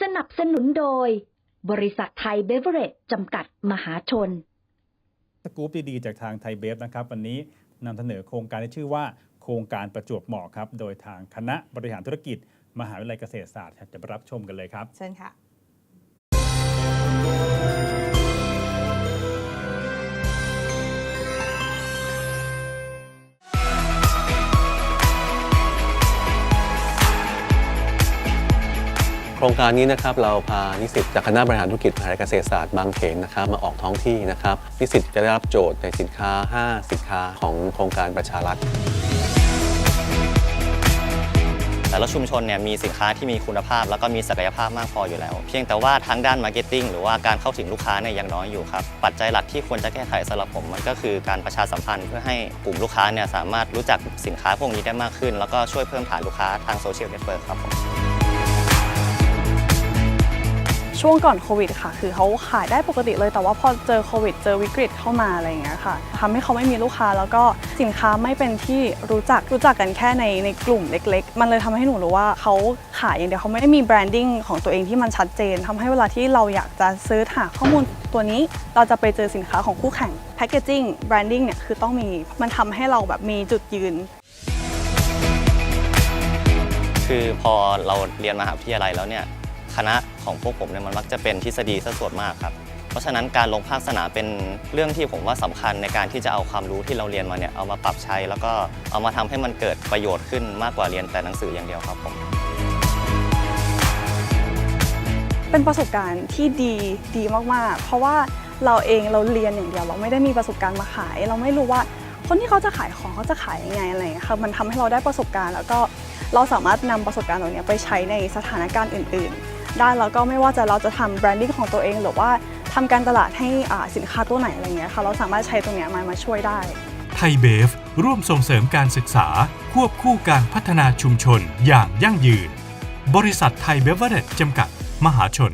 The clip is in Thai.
สนับสนุนโดย บริษัทไทยเบเวอเรจจำกัดมหาชน สกู๊ปดีๆ จากทางไทยเบฟนะครับ วันนี้นำเสนอโครงการที่ชื่อว่า โครงการประจวบเหมาะครับ โดยทางคณะบริหารธุรกิจ มหาวิทยาลัยเกษตรศาสตร์ครับจะไปรับชมกันเลยครับ เชิญค่ะ โครงการนี้นะครับเราพานิสิตจากคณะบริหารธุรกิจมหาวิทยาลัยเกษตรศาสตร์บางเขนนะครับมาออกท้องที่นะครับนิสิตจะได้รับโจทย์ในสินค้า 5 สินค้าของโครงการประชารัฐแต่ละชุมชนเนี่ยมีสินค้าที่มีคุณภาพ แล้วก็มีศักยภาพมากพออยู่แล้ว เพียงแต่ว่าทางด้านมาร์เก็ตติ้งหรือว่าการเข้าถึงลูกค้าเนี่ยยังน้อยอยู่ครับ ปัจจัยหลักที่ควรจะแก้ไขสำหรับผม มันก็คือการประชาสัมพันธ์เพื่อให้กลุ่มลูกค้าเนี่ยสามารถรู้จักสินค้าพวกนี้ได้มากขึ้น แล้วก็ช่วยเพิ่มฐานลูกค้าทางโซเชียลเน็ตเวิร์กครับผม ช่วงก่อนโควิดค่ะ คือเขาขายได้ปกติเลย แต่ว่าพอเจอโควิด เจอวิกฤตเข้ามาอะไรอย่างเงี้ยค่ะทำให้เขาไม่มีลูกค้าแล้วก็สินค้าไม่เป็นที่รู้จักรู้จักกันแค่ในในกลุ่มเล็ก ๆ มันเลยทำให้หนูรู้ว่าเขาขายอย่างเดียวเขาไม่ได้มีแบรนดิ้งของตัวเองที่มันชัดเจนทำให้เวลาที่เราอยากจะซื้อหาข้อมูลตัวนี้เราจะไปเจอสินค้าของคู่แข่งแพคเกจิ้งแบรนดิ้งเนี่ยคือต้องมีมันทำให้เราแบบมีจุดยืนคือพอเราเรียนมหาวิทยาลัยแล้วเนี่ย คณะของพวกผมเนี่ยมันมักจะเป็นทฤษฎีซะส่วนมากครับ เพราะฉะนั้นการลงภาคสนามเป็นเรื่องที่ผมว่าสำคัญในการที่จะเอาความรู้ที่เราเรียนมาเนี่ยเอามาปรับใช้ แล้วก็เอามาทำให้มันเกิดประโยชน์ขึ้นมากกว่าเรียนแต่หนังสืออย่างเดียวครับผมเป็นประสบการณ์ที่ดีดีมากๆ เพราะว่าเราเองเราเรียนอย่างเดียว เราไม่ได้มีประสบการณ์มาขาย เราไม่รู้ว่าคนที่เขาจะขายของเขาจะขายยังไงอะไรอย่างเงี้ยค่ะมันทำให้เราได้ประสบการณ์ แล้วก็เราสามารถนำประสบการณ์ตรงเนี้ยไปใช้ในสถานการณ์อื่น ๆ ได้แล้วก็ไม่ว่าจะเราจะทำแบรนดิ้งของตัวเอง หรือว่าทำการตลาดให้สินค้าตัวไหนอะไรเงี้ยค่ะเราสามารถใช้ตรงเนี้ยมามาช่วยได้ไทยเบฟร่วมส่งเสริมการศึกษา ควบคู่การพัฒนาชุมชนอย่างยั่งยืน บริษัทไทยเบเวอร์เรจจำกัด มหาชน